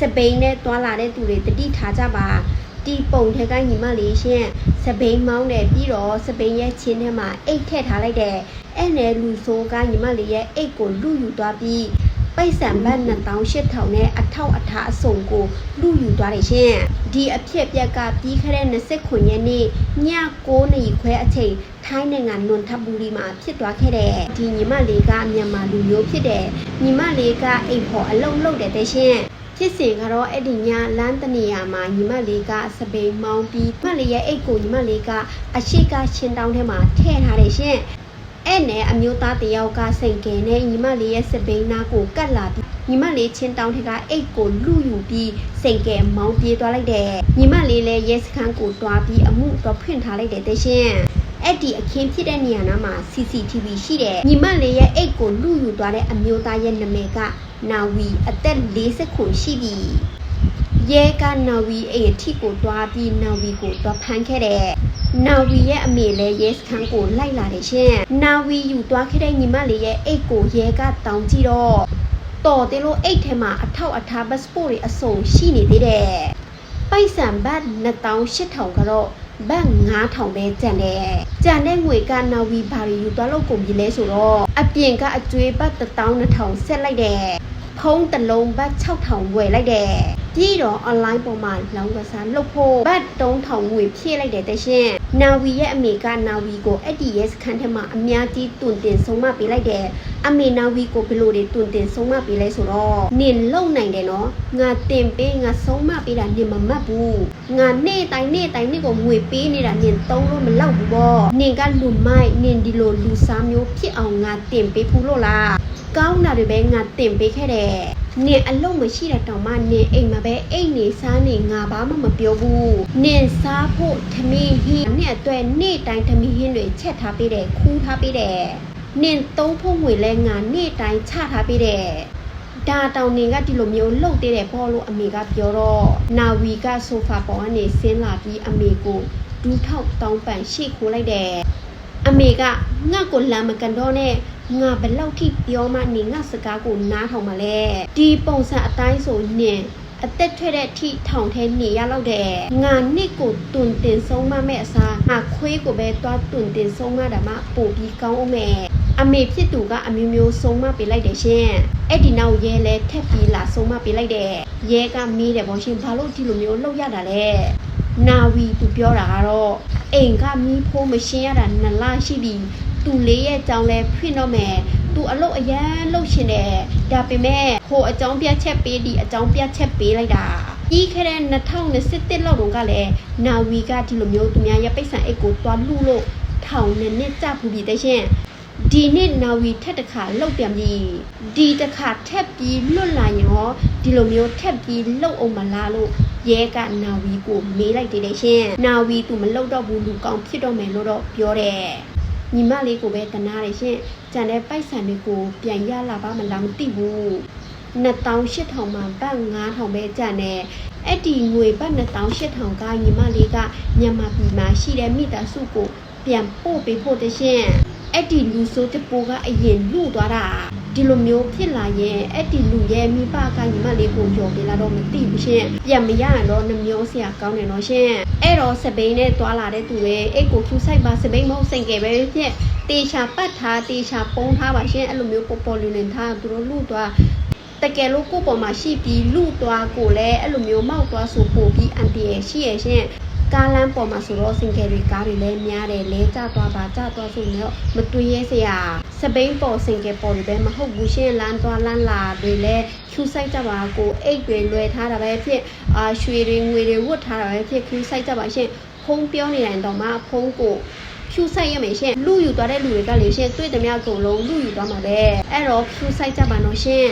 စပိန်နဲ့တွာလာတဲ့သူတွေတတိထားကြပါတီပုံထဲကညီမလေးရှင်စပိန်မောင်းတယ်ပြီးတော့စပိန်ရဲ့ချင်းထဲမှာအိတ်ထည့်ထားလိုက်တယ်အဲ့နဲ့လူဆိုးကညီမလေးရဲ့အိတ်ကိုလူယူသွားပြီးပိတ်ဆံဘတ်2800နဲ့အထောက်အထားအစုံကိုလူယူသွားတယ်ရှင်ဒီအဖြစ်အပျက်ကပြီးခဲ့တဲ့29ရက်နေ့ည9နာရီခွဲအချိန်ထိုင်းနိုင်ငံနွန်ထဘူရီမှာဖြစ်သွားခဲ့တယ်ဒီညီမလေးကမြန်မာလူမျိုးဖြစ်တယ်ညီမလေးကအိမ်ဖော်အလုံးလုံးတယ်တဲ့ရှင် ဖြစ်စဉ်ကတော့အဲ့ဒီညလမ်းတနေရာမှာညီမလေးကစပိန်မောင်းပြီးညီမလေးရဲ့အိတ်ကိုညီမလေးကအရှိကချင်းတောင်းထဲမှာထည့်ထားတယ်ရှင်အဲ့နဲ့အမျိုးသားတယောက်ကစိန်ကယ်နဲ့ညီမလေးရဲ့စပိန်နာကိုကတ်လာပြီးညီမလေးချင်းတောင်းထဲကအိတ်ကိုလူယူပြီးစိန်ကယ်မောင်းပြေးသွားလိုက်တယ်ညီမလေးလည်းရဲစခန်းကိုတွားပြီးအမှုတော့ဖွင့်ထားလိုက်တယ်တဲ့ရှင် အဲ့ဒီအခင်းဖြစ်တဲ့နေရာနားမှာ CCTV ရှိတယ်ညီမလေးရဲ့အိတ်ကိုလူယူသွားတဲ့အမျိုးသားရဲ့နာမည်ကနာဝီအသက်40ခုရှိပြီရဲကနာဝီအိမ်အထိကိုတွားပြီးနာဝီကိုတွားဖမ်းခဲ့တယ်နာဝီရဲ့အမေလည်းရဲစခန်းကိုလိုက်လာတယ်ရှင်နာဝီယူသွားခဲ့တဲ့ညီမလေးရဲ့အိတ်ကိုရဲကတောင်းကြည့်တော့တော်တယ်လို့အိတ်ထဲမှာအထောက်အထားပတ်စပို့တွေအစုံရှိနေသေးတယ်ပိုက်ဆံဘတ်2800ကတော့ ဘတ်9000ပဲကျန်တယ်။ကျန်တဲ့ငွေကနာဝီဘာတွေယူသွားလို့ကုန်ပြီလဲဆိုတော့အပြင်ကအကျွေးဘတ်12000ဆက်လိုက်တယ်။ဖုံးတစ်လုံးဘတ်6000ဝယ်လိုက်တယ်။ပြီးတော့ online ပေါ်မှာလောင်းကစားလုပ်ဖို့ဘတ်3000ငွေဖြည့်လိုက်တယ်တရှင်။နာဝီရဲ့အမေကနာဝီကိုအဲ့ဒီရဲ့စခန်းထဲမှာအများကြီးတွင်တင်ဆုံးမပေးလိုက်တယ်။ အမေနာဝီကိုဘယ်လိုတွေတွင်တင်ဆုံးမပေးလဲဆိုတော့နင်လုံနိုင်တယ်နော်။ငါတင်ပေးငါဆုံးမပေးတာနင်မမတ်ဘူး။ငါနေ့တိုင်းနေ့တိုင်းနေ့ကိုငွေပေးနေတာနင်သုံးလို့မလောက်ဘူးပေါ့။နင်ကလူမိုက်နင်ဒီလိုလူစားမျိုးဖြစ်အောင်ငါတင်ပေးဘူးလို့လား။ကောင်းတာတွေပဲငါတင်ပေးခဲ့တယ်။နင်အလုံးမရှိတာတောင်မှနင်အိမ်မှာပဲအိမ်နေစားနေငါဘာမှမပြောဘူး။နင်စားဖို့ထမင်းဟင်းနဲ့အတွက်နေ့တိုင်းထမင်းဟင်းတွေချက်ထားပေးတယ်ခူးထားပေးတယ်။ နင်သုံးဖို့ငွေလဲငါနေ့တိုင်းချထားပေးတယ်။ဒါတောင်နေကဒီလိုမျိုးလှုပ်သေးတယ်ပေါ့လို့အမေကပြောတော့နာဝီကဆိုဖာပေါ်ကနေဆင်းလာပြီးအမေကိုဒူးထောက်တောင်းပန်ရှေ့ခိုးလိုက်တယ်အမေကငါ့ကိုလမ်းမကန်တော့နဲ့ငါဘယ်လောက်ထိပြောမှနေငါစကားကိုနားထောင်မလဲဒီပုံစံအတိုင်းဆိုနင်အသက်ထွက်တဲ့အထိထောင်ထဲနေရတော့တယ်ငါနှစ်ကိုတွန်တင်ဆုံးမမဲ့အစားငါခွေးကိုပဲတွားတွန်တင်ဆုံးမတာမှပို့ပြီးကောင်းအောင်မယ် အမေဖြစ်သူကအမျိုးမျိုးဆုံးမပေးလိုက်တယ်ရှင်အဲ့ဒီနောက်ရဲလဲထက်ပြီးလာဆုံးမပေးလိုက်တယ်ရဲကမေးတယ်ဗောရှင်ဘာလို့ဒီလိုမျိုးလုပ်ရတာလဲနာဝီသူပြောတာကတော့အိမ်ကမီးဖိုးမရှင်းရတာနှစ်လရှိပြီသူလေးရဲ့ကြောင်းလဲဖွင့်တော့မယ်သူအလုပ်အရန်လုပ်ရှင်တယ်ဒါပေမဲ့ဟိုအကြောင်းပြချက်ပေးဒီအကြောင်းပြချက်ပေးလိုက်တာပြီးခဲ့တဲ့2021လောက်တုန်းကလည်းနာဝီကဒီလိုမျိုးသူများရဲ့ပိတ်ဆံအိတ်ကိုတွားလူလို့ထောင်နဲ့နှစ်ကြပူပြီးတဲ့ရှင် ဒီနေ့နာဝီထက်တစ်ခါလှုပ်ပြန်ပြီဒီတစ်ခါထက်ပြီးလွတ်လာရင်ရောဒီလိုမျိုးထက်ပြီးလှုပ်အောင်မလားလို့ရဲကနာဝီကိုမေးလိုက်သေးတယ်ရှင်နာဝီသူမလှုပ်တော့ဘူးလူကောင်းဖြစ်တော့မယ်လို့တော့ပြောတယ်ညီမလေးကိုပဲတနာတယ်ရှင်ကြံတဲ့ပိုက်ဆံတွေကိုပြန်ရလာပါမလားမသိဘူး2800မှာဘတ်9000ပဲကြံတယ်အဲ့ဒီငွေဘတ်2800ကညီမလေးကမြန်မာပြည်မှာရှိတဲ့မိသားစုကိုပြန်ပို့ပေးဖို့တရှင် အဲ့ဒီလူဆိုးတပိုးကအရင်လူသွားတာဒီလိုမျိုးဖြစ်လာရင်အဲ့ဒီလူရဲ့မိဘကညီမလေးကိုကြော်ပြလာတော့မသိဘူးရှင်ပြန်မရရင်တော့နှမျိုးဆရာကောင်းတယ်နော်ရှင်အဲ့တော့စပိန်နဲ့တွာလာတဲ့သူတွေအိတ်ကိုကျူဆိုင်ပါစပိန်မဟုတ်စိန်ကယ်ပဲဖြစ်တေချာပတ်ထားတေချာပုံးထားပါရှင်အဲ့လိုမျိုးပေါ်ပေါ်လင်းလင်းထားသူတို့လူသွားတကယ်လို့ကိုယ့်ပေါ်မှာရှိပြီးလူသွားကိုလည်းအဲ့လိုမျိုးမောက်သွားဆိုပို့ပြီးအန်တီရဲ့ရှိရဲ့ရှင် ကားလမ်းပေါ်မှာဆိုတော့စင်ကယ်တွေကားတွေလည်းများတယ်လဲကျသွားပါကျသွားဆိုတော့မတွေးရဲစရာစပိန်ပေါ်စင်ကယ်ပေါ်တွေပဲမဟုတ်ဘူးရှင်လမ်းသွားလမ်းလာတွေလည်းခူးဆိုင်ကြပါကိုအိတ်တွေလွယ်ထားတာပဲဖြစ်အာရွှေတွေငွေတွေဝတ်ထားတာပဲဖြစ်ခူးဆိုင်ကြပါရှင်ဖုံးပြောနေတိုင်းတော့မှဖုံးကိုဖြူဆိုင်ရမယ်ရှင်လူယူသွားတဲ့လူတွေကလေရှင်တွေ့သမျှအကုန်လုံးလူယူသွားမှာပဲအဲ့တော့ဖြူဆိုင်ကြပါတော့ရှင်